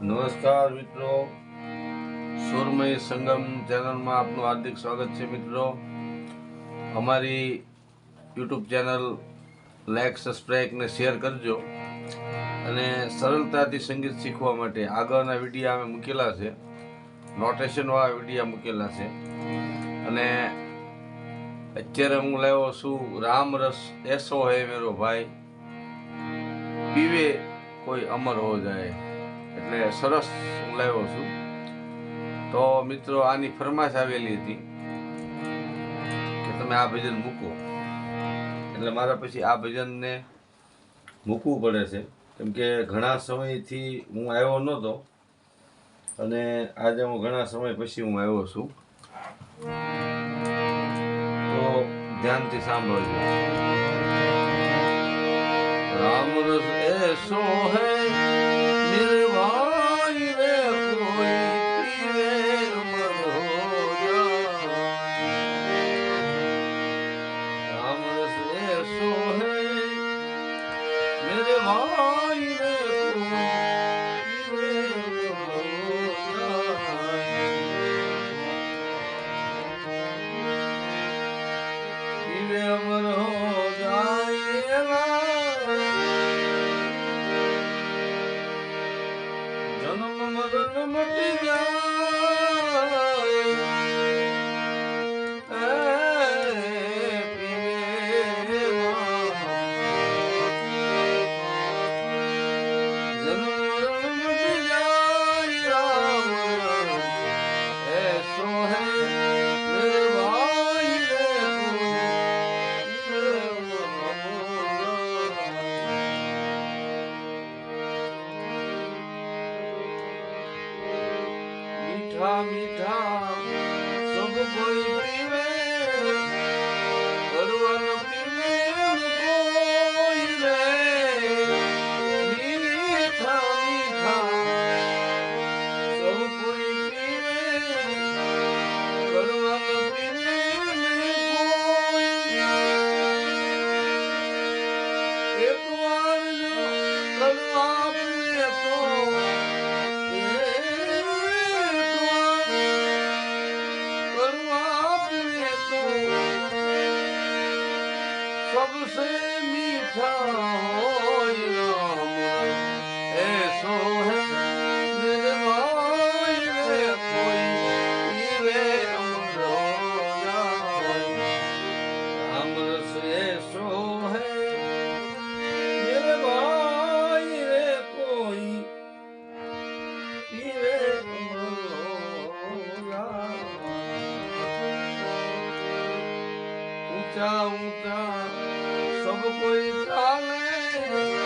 નમસ્કાર મિત્રો. સુરમય સંગમ ચેનલમાં આપનું હાર્દિક સ્વાગત છે મિત્રો. અમારી યુટ્યુબ ચેનલ લાઈક સબસ્ક્રાઈબ ને શેર કરજો. અને સરળતાથી સંગીત શીખવા માટે આગળના વિડીયા અમે મૂકેલા છે. નોટેશનવાળા વિડીયા મૂકેલા છે. અને અત્યારે હું લાવ્યો છું રામરસ એસો હે મેરો ભાઈ. પીવે કોઈ અમર હો જાય. એટલે સરસ હું લાવ્યો છું. તો મિત્રો, આની ફરમાશ આવેલી હતી કે તમે આ ભજન મૂકો. એટલે મારા પછી આ ભજનને મૂકવું પડે છે. કેમ કે ઘણા સમયથી હું આવ્યો નહોતો અને આજે હું ઘણા સમય પછી હું આવ્યો છું. તો ધ્યાનથી સાંભળજો. રામ રસ એસો હે નિર્વાય મરણ મટી જાય મીઠા મીઠા સબ કોઈ પીવે ઊંચા ઊંચા સબ કોઈ ચાલે.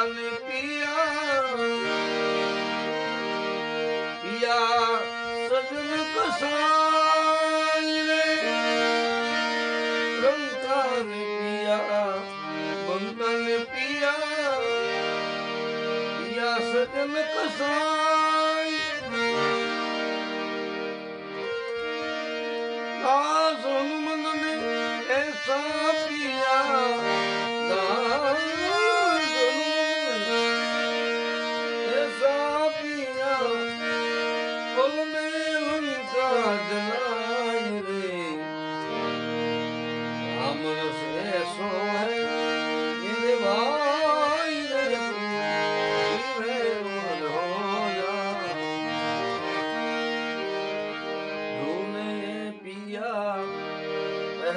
سيان پيا سچل پاسن سان